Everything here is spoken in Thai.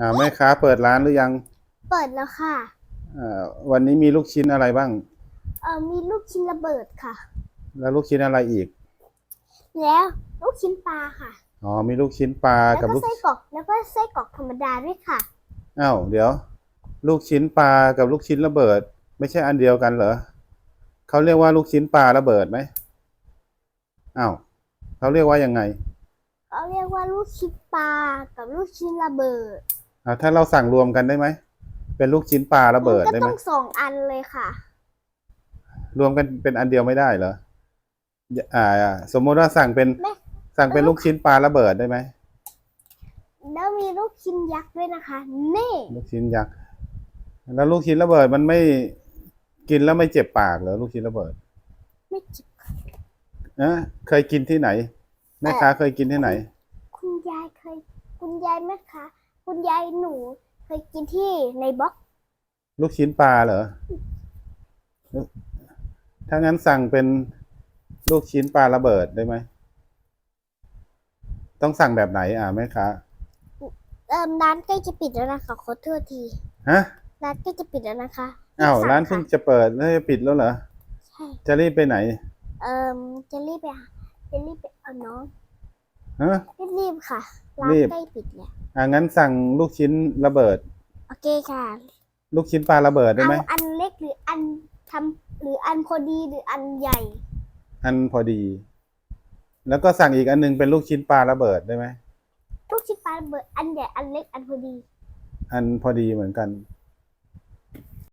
อ่าแม่ค้าเปิดร้านหรือยังเปิดแล้วค่ะ อ่าวันนี้มีลูกชิ้นอะไรบ้าง เออมีลูกชิ้นระเบิดค่ะ แล้วลูกชิ้นอะไรอีกแล้วลูกชิ้นปลาค่ะ อ๋อมีลูกชิ้นปลาแล้วกับก็ลูกไส้กรอกแล้วก็ไส้กรอกธรรมดาด้วยค่ะ อ้าวเดี๋ยว ลูกชิ้นปลากับลูกชิ้นระเบิด ไม่ใช่อันเดียวกันเหรอเขาเรียกว่าลูกชิ้นปลาระเบิดไหมอ้าวเขาเรียกว่ายังไง เขาเรียกว่าลูกชิ้นปลากับลูกชิ้นระเบิด อ่าถ้าเราสั่งรวมกันได้ไหม เป็นลูกชิ้นปลาระเบิดมันได้ก็ไหม ต้องสองอันเลยค่ะ รวมกันเป็นอันเดียวไม่ได้เหรออ่า สมมติว่าสั่งเป็น ไม่ สั่งเป็นลูกชิ้นปลาระเบิดได้ไหม แล้วมีลูกชิ้นยักษ์ด้วยนะคะ นี่ ลูกชิ้นยักษ์ แล้วลูกชิ้นระเบิดมันไม่กินแล้วไม่เจ็บปากเหรอลูกชิ้นระเบิดไม่จิบเอะเคยกินที่ไหนแม่ค้าเคยกินที่ไหน คุณยายเคย คุณยายไหมคะ คุณยายหนูเคยกินที่ในบล็อกลูกชิ้นปลาเหรอ ถ้างั้นสั่งเป็นลูกชิ้นปลาระเบิดได้ไหม ต้องสั่งแบบไหนอ่าแม่ค้าเอ่มร้านใกล้จะปิดแล้วนะคะขอโทษทีฮะ ร้านใกล้จะปิดแล้วนะคะอ้าวสั่ร้านเพิ่งค่ะจะเปิดแล้วจะปิดแล้วเหรอ ใช่ จะรีบไปไหน เอ่มจะรีบไปหาจะรีบไปเอาน้อง ฮะ รีบๆค่ะ ร้านรีบ ใกล้ปิดแล้วอ่างั้นสั่งลูกชิ้นระเบิด โอเคค่ะ ลูกชิ้นปลาระเบิดได้เอาไหมอันเล็กหรืออันทำหรืออันพอดีหรืออันใหญ่ อันพอดี แล้วก็สั่งอีกอันหนึงเป็นลูกชิ้นปลาระเบิดได้ไหมลูกชิ้นปลาระเบิดอันใหญ่อันเล็กอันพอดี อันพอดีเหมือนกัน